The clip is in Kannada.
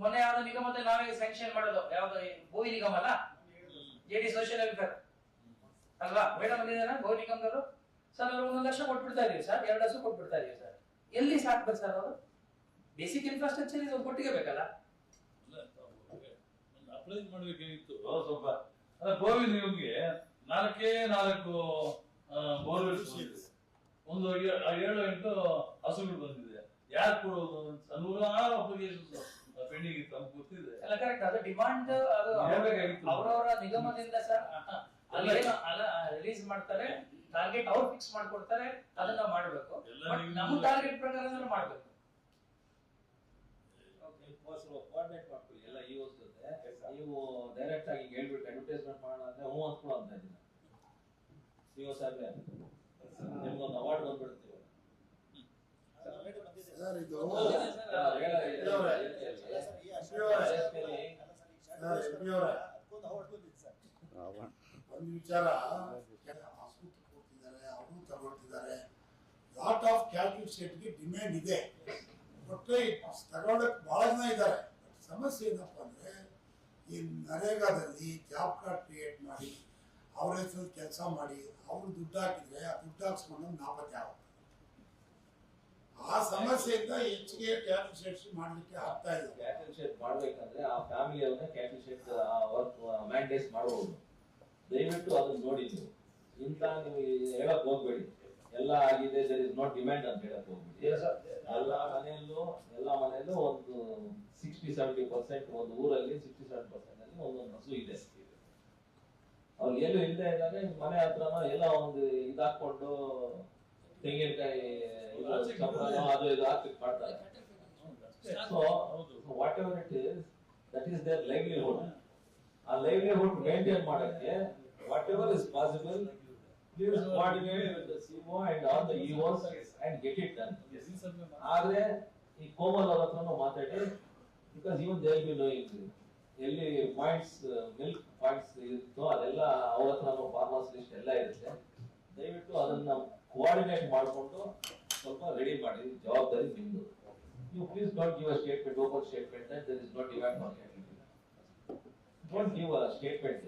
ಮೊನ್ನೆ ಯಾವ್ದು ನಿಗಮದಲ್ಲಿ ನಾವೇ ಸ್ಯಾಂಕ್ಷನ್ ಮಾಡೋದು. ಯಾವ್ದು ಭೂ ಭೂಮಿ ನಿಗಮ ಅಲ್ಲ? ಜೆ ಡಿ ಸೋಷಿಯಲ್ ವೆಲ್ಫೇರ್ ಅಲ್ವಾ? ಮೇಡಮ್ ಬಂದಿದ್ದಾರ? ಭೂ ನಿಗಮದವರು? ಸರ್ ಅವ್ರು ಒಂದೊಂದು ಲಕ್ಷ ಕೊಟ್ಬಿಡ್ತಾ ಇದೀವಿ ಸರ್. ಎರಡು ಲಕ್ಷ ಕೊಟ್ಬಿಡ್ತಾ ಇದೀವಿ ಸರ್. ಎಲ್ಲಿ ಸಾಕ್ಬೇಕು ಸರ್ ಅವರು? ಬೇಸಿಕ್ ಇನ್ಫ್ರಾಸ್ಟ್ರಕ್ಚರ್ ಇದು ಕೊಟ್ಟಿಗೆ ಬೇಕಲ್ಲ? ಅಪ್ಲೈ ಮಾಡ್ಬೇಕಾಗಿತ್ತು ಸ್ವಲ್ಪ ಅಲ್ಲ ಗೋವಿ ನಿಮ್ಗೆ ನಾಲ್ಕೇ ನಾಲ್ಕು ಬೋರ್ವೆಲ್ಸ್ ಒಂದು ಏಳು ಎಂಟು ಹಸುಗಳು ಬಂದಿದೆ. ಯಾರು ಕೊಡೋದು ನೂರಾರು ಅಪ್ಲಿಕೇಶನ್ಸ್ ಪೆಂಡಿಂಗ್ ಇತ್ತು ನಮ್ಗೆ ಗೊತ್ತಿದೆ. ಅಲ್ಲ ಕರೆಕ್ಟ್ ಅದು ಡಿಮಾಂಡ್ ಅದು ಹೇಳ್ಬೇಕಾಗಿತ್ತು. ಅವರವರ ನಿಗಮದಿಂದ ಸರ್ ಅಲ್ಲ ಅಲ್ಲ ರಿಲೀಸ್ ಮಾಡ್ತಾರೆ ಟಾರ್ಗೆಟ್ ಅವ್ರು ಫಿಕ್ಸ್ ಮಾಡ್ಕೊಡ್ತಾರೆ ಅದನ್ನ ಮಾಡ್ಬೇಕು. ಎಲ್ಲ But ನಿಗಮ- ನಮ್ಮ ಟಾರ್ಗೆಟ್ ಪ್ರಕಾರ ಮಾಡ್ಬೇಕು. ಕೋಆರ್ಡಿನೇಟ್ ಮಾಡ್ಕೊಳ್ಳಿ. ಎಲ್ಲ ಇ ಜೊತೆ. ನೀವು ಡೈರೆಕ್ಟ್ ಆಗಿ ಹಿಂಗ್ ಹೇಳ್ಬಿಟ್ಟು ಅಡ್ವರ್ಟೈಸ್ಮೆಂಟ್ ಮಾಡೋಣ ಅಂದ್ರೆ ಹ್ಞೂ ಅಂದ್ಕೊಳ್ಳೋ ಅಂತ ಇದ್ದೀನಿ. ಸಿ ಸಾಹೇಬ್ರೆ ನಿಮ್ಗೊಂದು ಅವಾರ್ಡ್ ಬಂದ್ಬಿಡುತ್ತೆ ಸರ್ ಇದು ಹೇಳ- ಒಂದು ವಿಚಾರ ತಗೊಳ್ತಿದ್ದಾರೆ ಅವರು ತಗೊಳ್ತಿದ್ದಾರೆ ಲಾಟ್ ಆಫ್ ಕ್ಯಾಲ್ಕುಲೇಷನ್ಗೆ ಡಿಮ್ಯಾಂಡ್ ಇದೆ ಒಟ್ಟು ತಗೊಳಕ್ ಬಹಳ ಜನ ಇದ್ದಾರೆ ಬಟ್ ಸಮಸ್ಯೆ ಏನಪ್ಪ ಅಂದ್ರೆ ಈ ನರೇಗಾದಲ್ಲಿ ಜಾಬ್ ಕಾರ್ಡ್ ಕ್ರಿಯೇಟ್ ಮಾಡಿ ಅವ್ರ ಹೆಸರು ಕೆಲಸ ಮಾಡಿ, ಅವ್ರು ದುಡ್ಡು ಹಾಕಿದ್ರೆ ಆ ದುಡ್ಡು ಹಾಕ್ಸ್ಕೊಂಡು ನಾಪತ್ತೆ ಆಗುತ್ತೆ. ಆ ಸಮಸ್ಯೆಯಿಂದ ಹೆಚ್ಚಿಗೆ ಕ್ಯಾಲ್ಕುಲೇಷನ್ ಮಾಡ್ಲಿಕ್ಕೆ ಆಗ್ತಾ ಇಲ್ಲ. ಕ್ಯಾಟಲ್ ಶೆಡ್ ಮಾಡ್ಬೇಕಂದ್ರೆ ಆ ಫ್ಯಾಮಿಲಿ ಅವ್ರನ್ನ ಕ್ಯಾಟಲ್ ಶೆಡ್ ವರ್ಕ್ ಮ್ಯಾಂಡೇಸ್ ಮಾಡಬಹುದು ದಯವಿಟ್ಟು ಅದನ್ನ ನೋಡಿ ನೀವು. ಇಂತ ನೀವು ಹೇಳಕ್ ಹೋಗ್ಬೇಡಿ. ಎಲ್ಲ ಆಗಿದೆ ದರ್ ಇಸ್ ನಾಟ್ ಡಿಮ್ಯಾಂಡ್ ಅಂತ ಹೇಳಕ್ ಹೋಗ್ಬೇಡಿ. ಎಲ್ಲ ಮನೆಯಲ್ಲೂ ಎಲ್ಲ ಮನೆಯಲ್ಲೂ ಒಂದು ಸಿಕ್ಸ್ಟಿ ಸೆವೆಂಟಿ ಪರ್ಸೆಂಟ್ ಒಂದು ಊರಲ್ಲಿ ಸಿಕ್ಸ್ಟಿ ಸೆವೆನ್ ಪರ್ಸೆಂಟ್ ಅಲ್ಲಿ ಒಂದೊಂದು ಹಸು ಇದೆ. ಅವ್ರಿಗೆ ಎಲ್ಲೂ ಇಲ್ಲದೆ ಇದ್ದಾರೆ ಮನೆ ಹತ್ರನ ಎಲ್ಲ ಒಂದು ಇದಾಕೊಂಡು ತೆಂಗಿನಕಾಯಿ ಇದು ಚಪ್ರನೋ ಅದು ಇದು. ಹಾಕಿ ಮಾಡ್ತಾರೆ so what ever it is that is there livelihood ಆ ಲೈವ್ಲಿಹುಡ್ ಮೇಂಟೈನ್ ಮಾಡಕ್ಕೆ what ever is possible please coordinate with CO and all the EOs and get it done ಆದ್ರೆ ಈ ಕೋಮಲ್ ಅವ್ರ ಹತ್ರನೂ ಮಾತಾಡಿ because even they'll be knowing ಎಲ್ಲಿ ಪಾಯಿಂಟ್ಸ್ ಮಿಲ್ಕ್ ಪಾಯಿಂಟ್ಸ್ ಇರುತ್ತೋ ಅದೆಲ್ಲ ಅವ್ರ ಹತ್ರ ಫಾರ್ಮರ್ಸ್ ಲಿಸ್ಟ್ ಎಲ್ಲ ಇರುತ್ತೆ. ದಯವಿಟ್ಟು ಅದನ್ನ ಕೋಆರ್ಡಿನೇಟ್ ಮಾಡಿಕೊಂಡು ಸ್ವಲ್ಪ ರೆಡಿ ಮಾಡಿ ಜವಾಬ್ದಾರಿ ನಿಮ್ದು You please don't give a statement, open statement that there is no demand for cattle. Don't give a statement.